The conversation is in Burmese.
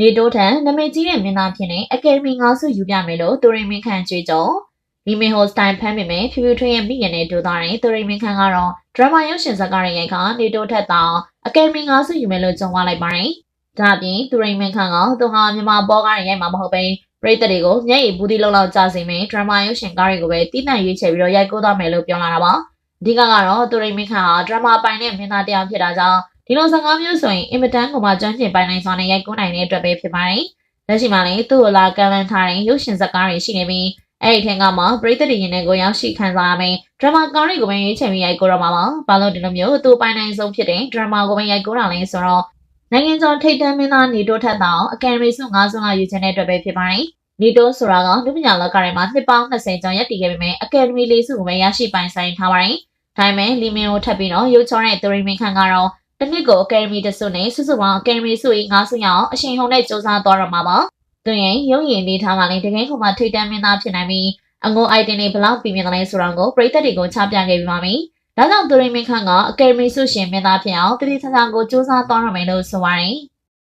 နေတိုးထံနာမည်ကြီးတဲ့မင်းသားဖြစ်နေအကယ်ဒမီငါးစုယူပြမယ်လို့သူရိမင်းခန့်ကြွေးကြော်လီမင်ဟိုစတိုင်ဖမ်းပေမဲ့ဖြူဖြူထွေးရဲ့မိခင်နဲ့ဒူသားတဲ့သူရိမင်းခန့်ကတော့ဒရမာရုပ်ရှင်ဇာတ်ကားရဲ့ရိုက်ကနေတိုးထက်တောင်အကယ်ဒမီငါးစုယူမယ်လို့ကြုံသွားလိုက်ပါတယ်။ဒါအပြင်သူရိမင်းခန့်ကသူဟာမြန်မာပေါ်ကားရဲ့ရိုက်မှာမဟုတ်ဘဲပရိသတ်တွေကိုမျက်ရည်ဘူးဒီလောက်လောက်ကြားစေမယ်ဒရမာရုပ်ရှင်ကားတွေကိုပဲတီးနှံရွေးချယ်ပြီးတော့ရိုက်ကူးသွားမယ်လို့ပြောလာတာပါ။အဓိကကတော့သူရိမင်းခန့်ဟာဒရမာပိုင်တဲ့မင်းသားတစ်ယောက်ဖြစ်တာကြောင့် ဒီလိုစကားမျိုးဆိုရင်အင်မတန်ကိုမှကျွမ်းကျင်ပိုင်နိုင်စွာနဲ့ရိုက်ကူးနိုင်တဲ့အတွက်ပဲဖြစ်ပါတယ်။လက်ရှိမှာလည်းသူ့ကိုလာကန်လန်ထားတဲ့ရုပ်ရှင်ဇာတ်ကားတွေရှိနေပြီးအဲ့ဒီထက်ကမှပရိသတ်တွေရင်ထဲကိုရောက်ရှိခံစားရမယ်ဒရမာကားတွေကိုပဲရွေးချယ်ပြီးရိုက်ကူးတော့မှာပါ။ဘာလို့ဒီလိုမျိုးသူ့ပိုင်နိုင်ဆုံးဖြစ်တဲ့ဒရမာကိုပဲရိုက်ကူးတာလဲဆိုတော့နိုင်ငံကျော်ထိပ်တန်းမင်းသားနေတိုးထက်တောင်အကယ်ဒမီဆု၅ဆုလောက်ယူချင်တဲ့အတွက်ပဲဖြစ်ပါတယ်။နေတိုးဆိုတာကလူပညာလောကထဲမှာနှစ်ပေါင်း20ကျော်ရပ်တည်ခဲ့ပေမဲ့အကယ်ဒမီလေးဆုကိုပဲရရှိပိုင်ဆိုင်ထားပါတယ်။ဒါပေမဲ့လီမင်ကိုထပ်ပြီးတော့ရုပ်ချောတဲ့သူရိမင်ခန့်ကတော့ တနစ်ကိုအကယ်ဒမီတဆုနဲ့စုစုပေါင်းအကယ်ဒမီဆုကြီး၅ဆုရအောင်အရှင်ဟုန်နဲ့စူးစမ်းသွားတော့မှာပါ။သူရင်ရုံရင်လေးထားမှလည်းတကယ်ကိုမှထိတ်တန့်မင်းသားဖြစ်နိုင်ပြီးအငိုအိုက်တင်တွေဘလောက်ပြင်မြင်တယ်လဲဆိုတော့ကိုပရိသတ်တွေကိုချပြခဲ့ပြီးပါမယ်။ဒါကြောင့်သူရိမင်ခန့်ကအကယ်ဒမီဆုရှင်မင်းသားဖြစ်အောင်တတိဆန်းဆန်းကိုစူးစမ်းသွားရမယ်လို့ဆိုပါတယ်။